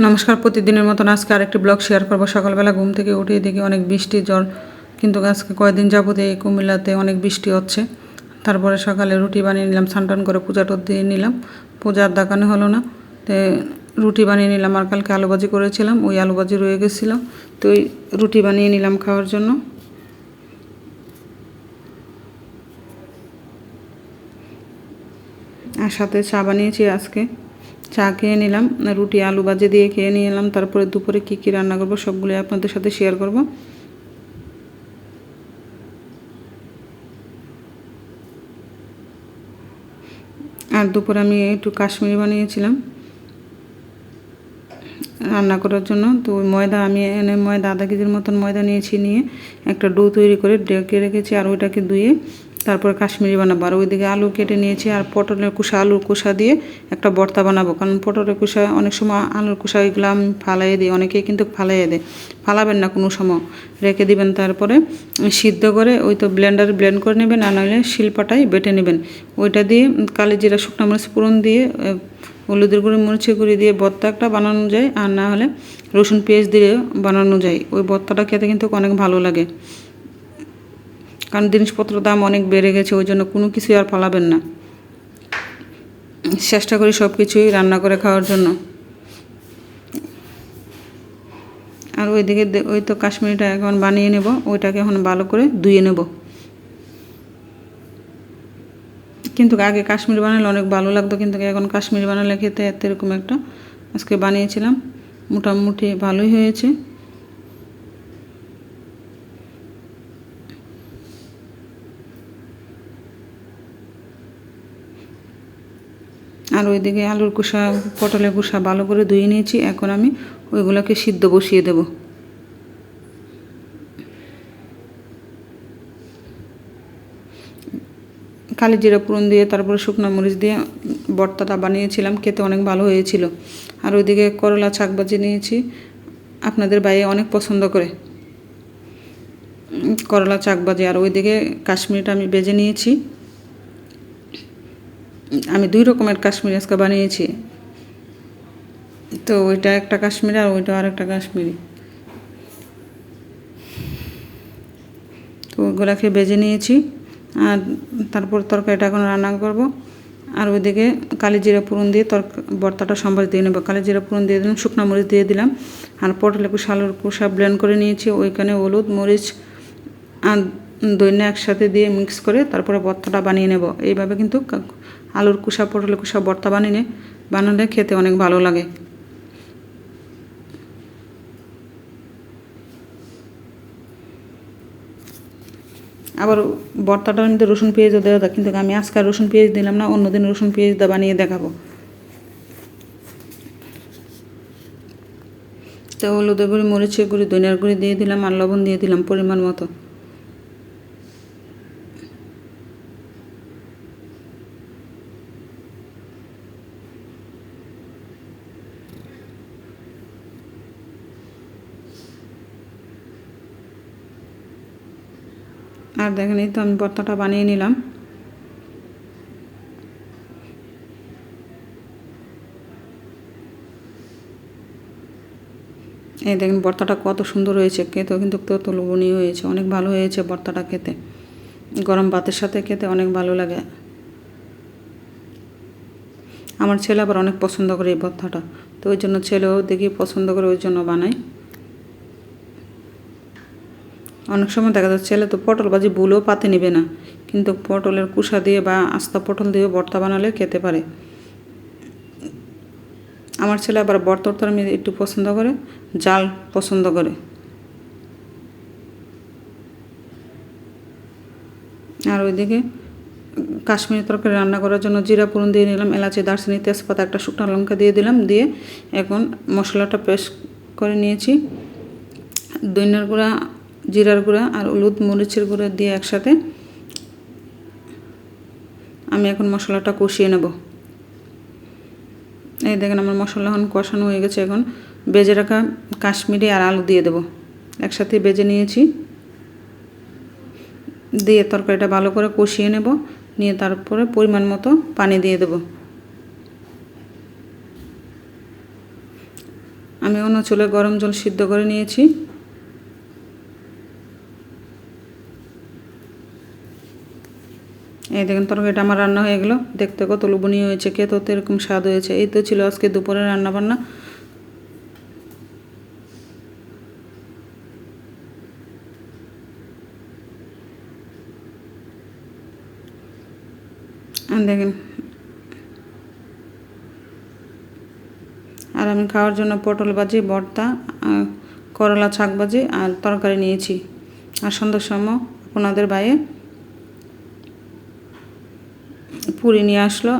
নমস্কার, প্রতিদিনের মতন আজকে আরেকটি ব্লগ শেয়ার করব। সকালবেলা ঘুম থেকে উঠে দেখি অনেক বৃষ্টি, জ্বর, কিন্তু আজকে কয়েকদিন যাবত এই কুমিল্লাতে অনেক বৃষ্টি হচ্ছে। তারপরে সকালে রুটি বানিয়ে নিলাম স্নান করে পূজা টুর দিয়ে নিলাম। পূজার দেখানো হলো না, তো রুটি বানিয়ে নিলাম আর কালকে আলু ভাজি করেছিলাম, ওই আলু ভাজি রয়ে গেছিল। তো ওই রুটি বানিয়ে নিলাম খাওয়ার জন্য। আর সাথে চা বানিয়েছি আজকে। চা খেয়ে নিলাম, রুটি, আলু ভাজি দিয়ে খেয়ে নিয়ে এলাম, তারপরে দুপুরে কী কী রান্না করব সবগুলো আপনাদের সাথে শেয়ার করব। আর দুপুরে আমি একটু কাশ্মীরি বানিয়েছিলাম, রান্না করার জন্য। তো ময়দা, আমি এনে ময়দা, আধা কেজির মতন ময়দা নিয়েছি, নিয়ে একটা ডো তৈরি করে ডেকে রেখেছি, আর ওইটাকে ধুয়ে তারপরে কাশ্মীরি বানাবো। আর ওইদিকে আলু কেটে নিয়েছি আর পটলের কুসা, আলুর কুসা দিয়ে একটা ভর্তা বানাবো। কারণ পটলের কুসা অনেক সময় আলুর এগুলো আমি ফালাইয়ে দিই, অনেকেই কিন্তু ফালাইয়ে দেয়। ফালাবেন না কোনো সময়, রেখে দিবেন তারপরে সিদ্ধ করে ওই তো ব্লেন্ডারে ব্লেন্ড করে নেবেন আর নাহলে শিলপাটাই বেটে নেবেন। ওইটা দিয়ে কালি জিরা, শুকনো মরিচ পুরন দিয়ে হলুদের গুঁড়ি, মরিচের গুঁড়ি দিয়ে ভর্তা একটা বানানো যায়। আর না হলে রসুন পেঁয়াজ দিয়ে বানানো যায়। ওই ভর্তাটা খেতে কিন্তু অনেক ভালো লাগে। কারণ জিনিসপত্র দাম অনেক বেড়ে গেছে, ওই জন্য কোনো কিছুই আর ফালাবেন না। চেষ্টা করি সব কিছুই রান্না করে খাওয়ার জন্য। আর ওইদিকে ওই তো কাশ্মীরিটা এখন বানিয়ে নেব, ওইটাকে এখন ভালো করে ধুয়ে নেব। কিন্তু আগে কাশ্মীর বানালে অনেক ভালো লাগতো, কিন্তু এখন কাশ্মীর বানালে খেতে এত এরকম একটা, আজকে বানিয়েছিলাম, মোটামুটি ভালোই হয়েছে। আর ওইদিকে আলুর কুসা পটলের কুসা ভালো করে ধুয়ে নিয়েছি। এখন আমি ওইগুলোকে সিদ্ধ বসিয়ে দেব। কালি জিরা পুরন দিয়ে, তারপরে শুকনো মরিচ দিয়ে বর্তাটা বানিয়েছিলাম, খেতে অনেক ভালো হয়েছিল। আর ওইদিকে করলা শাক ভাজি নিয়েছি, আপনাদের বাইরে অনেক পছন্দ করে। করলা চাক ভাজি, আর ওইদিকে কাশ্মীরটা আমি বেজে নিয়েছি। আমি দুই রকমের কাশ্মীরি আজকে বানিয়েছি। তো ওইটা একটা কাশ্মীরি আর ওইটা আর একটা কাশ্মীরি। তো ওইগুলাকে বেজে নিয়েছি আর তারপর তরকারিটা এখন রান্না করব। আর ওইদিকে কালি জিরা পুরন দিয়ে তর বর্তাটা সম্বাস দিয়ে নেব। কালি জিরা পুরন দিয়ে দিলাম, শুকনো মরিচ দিয়ে দিলাম। আর পটল একটু শালুর কুসা ব্লেন্ড করে নিয়েছি। ওইখানে হলুদ, মরিচ আর দৈন্য একসাথে দিয়ে মিক্স করে তারপরে ভর্তাটা বানিয়ে নেব। এইভাবে কিন্তু আলুর কুসা, পটলের কুসা ভর্তা বানিয়ে বানালে খেতে অনেক ভালো লাগে। আবার ভর্তাটার মধ্যে রসুন পেঁয়াজও দেওয়া কিন্তু আমি আজকে রসুন পেঁয়াজ দিলাম না, অন্যদিন রসুন পেঁয়াজ দা বানিয়ে দেখাবো। তো হলুদের গুঁড়ি, মরিচের গুঁড়ি, ধনিয়ার গুঁড়ি দিয়ে দিলাম আর লবণ দিয়ে দিলাম পরিমাণ মতো। আর দেখেন এই তো আমি ভর্তাটা বানিয়ে নিলাম। এই দেখেন ভর্তাটা কত সুন্দর হয়েছে, খেতেও কিন্তু তত লবণীয় হয়েছে, অনেক ভালো হয়েছে ভর্তাটা খেতে। গরম ভাতের সাথে খেতে অনেক ভালো লাগে। আমার ছেলে আবার অনেক পছন্দ করে এই ভর্তাটা তো ওই জন্য ছেলেও দেখি পছন্দ করে ওই জন্য বানাই অনেক সময় দেখা যাচ্ছে, ছেলে তো পটল ভাজি বুলেও পাতে নেবে না। কিন্তু পটলের কুসা দিয়ে বা আস্তা পটল দিয়ে ভর্তা বানালে খেতে পারে। আমার ছেলে আবার বর্তর তরমি একটু পছন্দ করে, জাল পছন্দ করে। আর ওইদিকে কাশ্মীরি তরকারি রান্না করার জন্য জিরা পুরন দিয়ে নিলাম, এলাচি, দারচিনি, তেজপাতা, একটা শুকনো লঙ্কা দিয়ে দিলাম, দিয়ে এখন মশলাটা পেস্ট করে নিয়েছি। দৈন্যের গুঁড়া জিরার গুঁড়া আর হলুদ মরিচের গুঁড়া দিয়ে একসাথে আমি এখন মশলাটা কষিয়ে নেব। এই দেখেন আমার মশলা এখন কষানো হয়ে গেছে এখন। বেজে রাখা কাশ্মীরি আর আলু দিয়ে দেব। একসাথে বেজে নিয়েছি। দিয়ে তরকারিটা ভালো করে কষিয়ে নেব। নিয়ে তারপরে পরিমাণ মতো পানি দিয়ে দেব। আমি অন্য চুলে গরম জল সিদ্ধ করে নিয়েছি। এই দেখেন, তরকারিটা আমার রান্না হয়ে গেলো। দেখতে কত লোভনীয় হয়েছে খেতেও তো এরকম স্বাদ হয়েছে। এই তো ছিল আজকে দুপুরে রান্না বান্না দেখেন, আর আমি খাওয়ার জন্য পটল ভাজি আর করলা, শাক ভাজি আর তরকারি নিয়েছি। আর সন্ধ্যার সময় আপনাদের বাইরে পুরি নিয়ে আসলো।